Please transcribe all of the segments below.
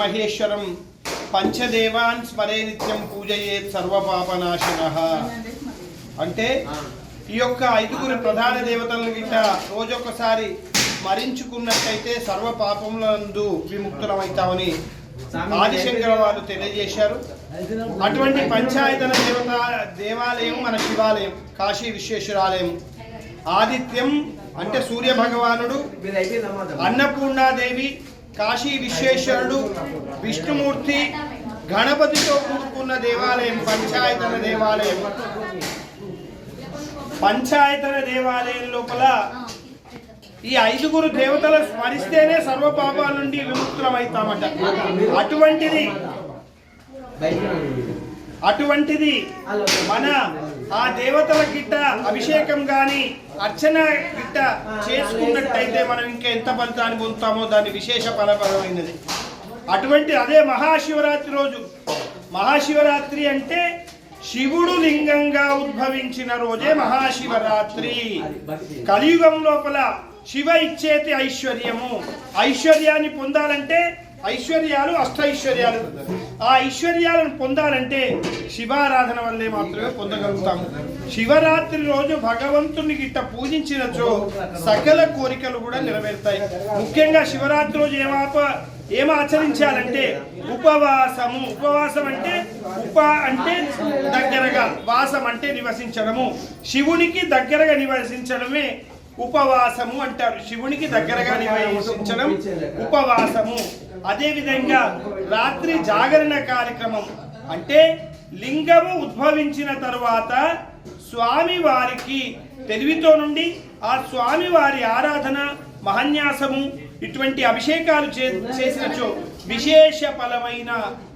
మహేశ్వరం పంచదేవాన్ స్మరే నిత్యం పూజయేత్ సర్వపాపనాశన. అంటే ఈ యొక్క ఐదుగురు ప్రధాన దేవతలను గిట్ట రోజొకసారి స్మరించుకున్నట్టయితే సర్వ పాపములందు విముక్తులమవుతామని ఆదిశంకర వారు తెలియజేశారు. అటువంటి పంచాయతన దేవత దేవాలయం మన శివాలయం కాశీ విశ్వేశ్వరాలయం. ఆదిత్యం అంటే సూర్య భగవానుడు అన్నపూర్ణాదేవి కాశీ విశ్వేశ్వరుడు విష్ణుమూర్తి గణపతితో కూడుకున్న దేవాలయం పంచాయతన దేవాలయం. పంచాయతన దేవాలయం లోపల ఈ ఐదుగురు దేవతలు స్మరిస్తేనే సర్వ పాపాల నుండి విముక్తులమవుతామట. అటువంటిది అటువంటిది మన ఆ దేవతల గిట్ట అభిషేకం గాని అర్చన గిట్ట చేసుకున్నట్టయితే మనం ఇంకా ఎంత ఫలితాన్ని పొందుతామో దాని విశేష ఫలపరమైనది అటువంటి అదే మహాశివరాత్రి రోజు. మహాశివరాత్రి అంటే శివుడు లింగంగా ఉద్భవించిన రోజే మహాశివరాత్రి. కలియుగం లోపల శివ ఇచ్చేతి ఐశ్వర్యము. ఐశ్వర్యాన్ని పొందాలంటే ఐశ్వర్యాలు అష్టైశ్వర్యాలు. ఆ ఐశ్వర్యాలను పొందాలంటే శివారాధన వల్లే మాత్రమే పొందగలుగుతాము. శివరాత్రి రోజు భగవంతుని గిట్ట పూజించినచో సకల కోరికలు కూడా నెరవేరుతాయి. ముఖ్యంగా శివరాత్రి రోజు ఏమాప ఏం ఆచరించాలంటే ఉపవాసము. ఉపవాసం అంటే ఉప అంటే దగ్గరగా వాసం అంటే నివసించడము. శివునికి దగ్గరగా నివసించడమే ఉపవాసము అంటారు. శివునికి దగ్గరగా నివేశించడం ఉపవాసము. అదేవిధంగా రాత్రి జాగరణ కార్యక్రమం. అంటే లింగము ఉద్భవించిన తరువాత స్వామి వారికి తెలివితో నుండి ఆ స్వామి వారి ఆరాధన మహన్యాసము ఇటువంటి అభిషేకాలు చే చేసినచో విశేష ఫలమైన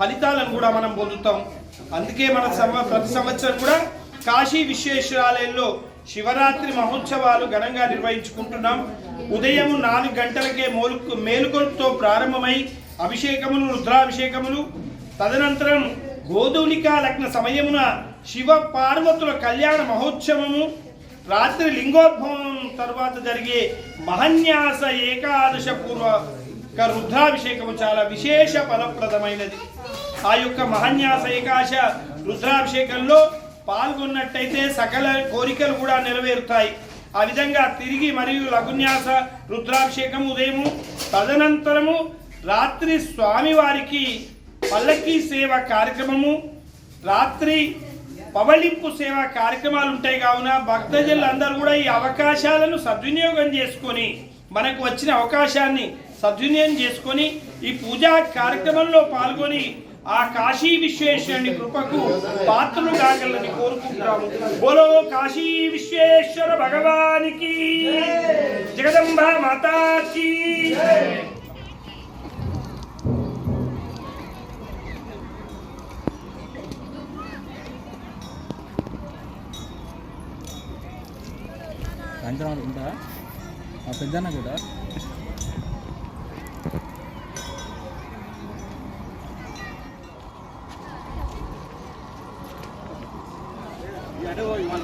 ఫలితాలను కూడా మనం పొందుతాం. అందుకే మన సంవ ప్రతి సంవత్సరం కూడా కాశీ విశ్వేశ్వరాలయంలో శివరాత్రి మహోత్సవాలు ఘనంగా నిర్వహించుకుంటున్నాం. ఉదయం నాలుగు గంటలకే మేలుకు మేలుకొలతో ప్రారంభమై అభిషేకములు రుద్రాభిషేకములు. తదనంతరం గోధూలికా లగ్న సమయమున శివ పార్వతుల కళ్యాణ మహోత్సవము. రాత్రి లింగోద్భవం తర్వాత జరిగే మహన్యాస ఏకాదశ పూర్వక రుద్రాభిషేకము చాలా విశేష ఫలప్రదమైనది. ఆ యొక్క మహన్యాస ఏకాశ రుద్రాభిషేకంలో పాల్గొన్నట్టయితే సకల కోరికలు కూడా నెరవేరుతాయి. ఆ విధంగా తిరిగి మరియు లఘున్యాస రుద్రాభిషేకం ఉదయము తదనంతరము రాత్రి స్వామివారికి పల్లకీ సేవ కార్యక్రమము రాత్రి పవళింపు సేవ కార్యక్రమాలు ఉంటాయి కావున భక్తజనులు అందరూ కూడా ఈ అవకాశాలను సద్వినియోగం చేసుకొని మనకు వచ్చిన అవకాశాన్ని సద్వినియోగం చేసుకొని ఈ పూజా కార్యక్రమంలో పాల్గొని ఆ కాశీ విశ్వేశ్వరుని కృపకు పాత్రలు కాగలని కోరుకుంటాము. బోలో కాశీ విశ్వేశ్వర భగవానికి. జగదంబ మాతాకి. సాయంత్రం ఉంటా ఆ పెద్దన్న కూడా ఏం కదా చిల్లరైనా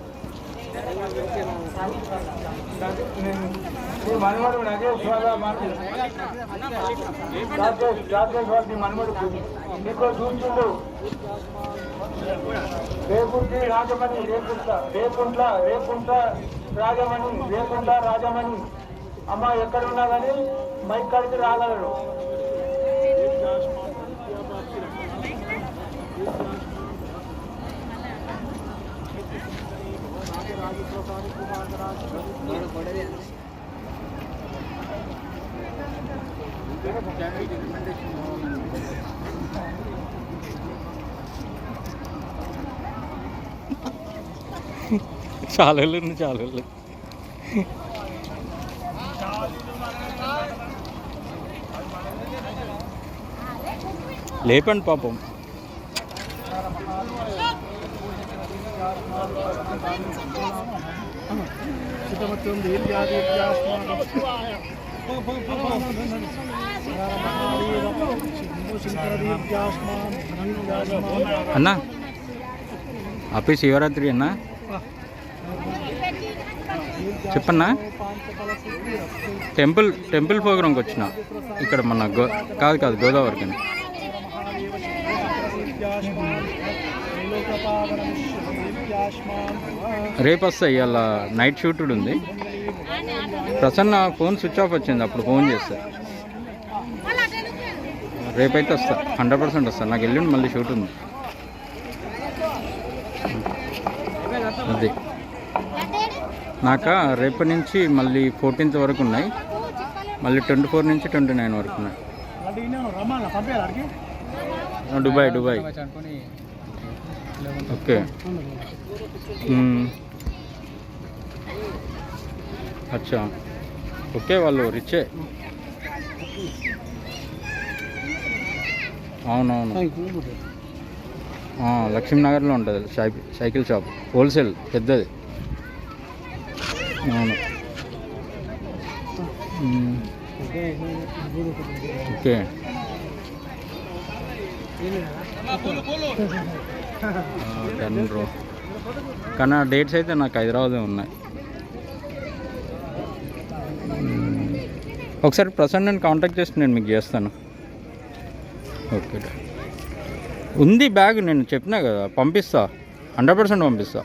మీ నీ మనవడు నగేష్ వాళ్ళ రాజేష్ రాజేష్ వాళ్ళ నీ నీకో చూసిండు రేపుంటి రాజమణి రేకుంట రేకుంట్ల రేకుంట రాజమణి. రేకుంట రాజమణి అమ్మ ఎక్కడ ఉన్నా కానీ మైక్ కాడికి రాగలరు చాలా చాలా లేపండి పాపం. అన్న అప్పి శివరాత్రి అన్న. చెప్పన్నా? టెంపుల్ టెంపుల్ ప్రోగ్రామ్కి వచ్చిన. ఇక్కడ మన గో కాదు కాదు గోదావరికి రేపు వస్తాయి ఇవాళ నైట్ షూట్ ఉంది. ప్రసన్న ఫోన్ స్విచ్ ఆఫ్ వచ్చింది అప్పుడు ఫోన్ చేస్తా. రేపైతే వస్తా హండ్రెడ్ పర్సెంట్ వస్తా. నాకు ఎల్లుండి మళ్ళీ షూట్ ఉంది. అది. నాక రేపటి నుంచి మళ్ళీ ఫోర్టీన్త్ వరకు ఉన్నాయి. మళ్ళీ ట్వంటీ ఫోర్ నుంచి ట్వంటీ నైన్ వరకు ఉన్నాయి. Dubai Dubai. ఓకే. అచ్చా. ఓకే వాళ్ళు రిచే. అవునవును. లక్ష్మీనగర్లో ఉంటుంది సై- సైకిల్ షాప్. హోల్సేల్ పెద్దది. అవును. ఓకే. డన్ బ్రో కానీ ఆ డేట్స్ అయితే నాకు హైదరాబాదే ఉన్నాయి. ఒకసారి ప్రసన్న నేను కాంటాక్ట్ చేసి నేను మీకు చేస్తాను. ఓకే. ఉంది బ్యాగ్ నేను చెప్పినా కదా పంపిస్తా. హండ్రెడ్ పర్సెంట్ పంపిస్తా.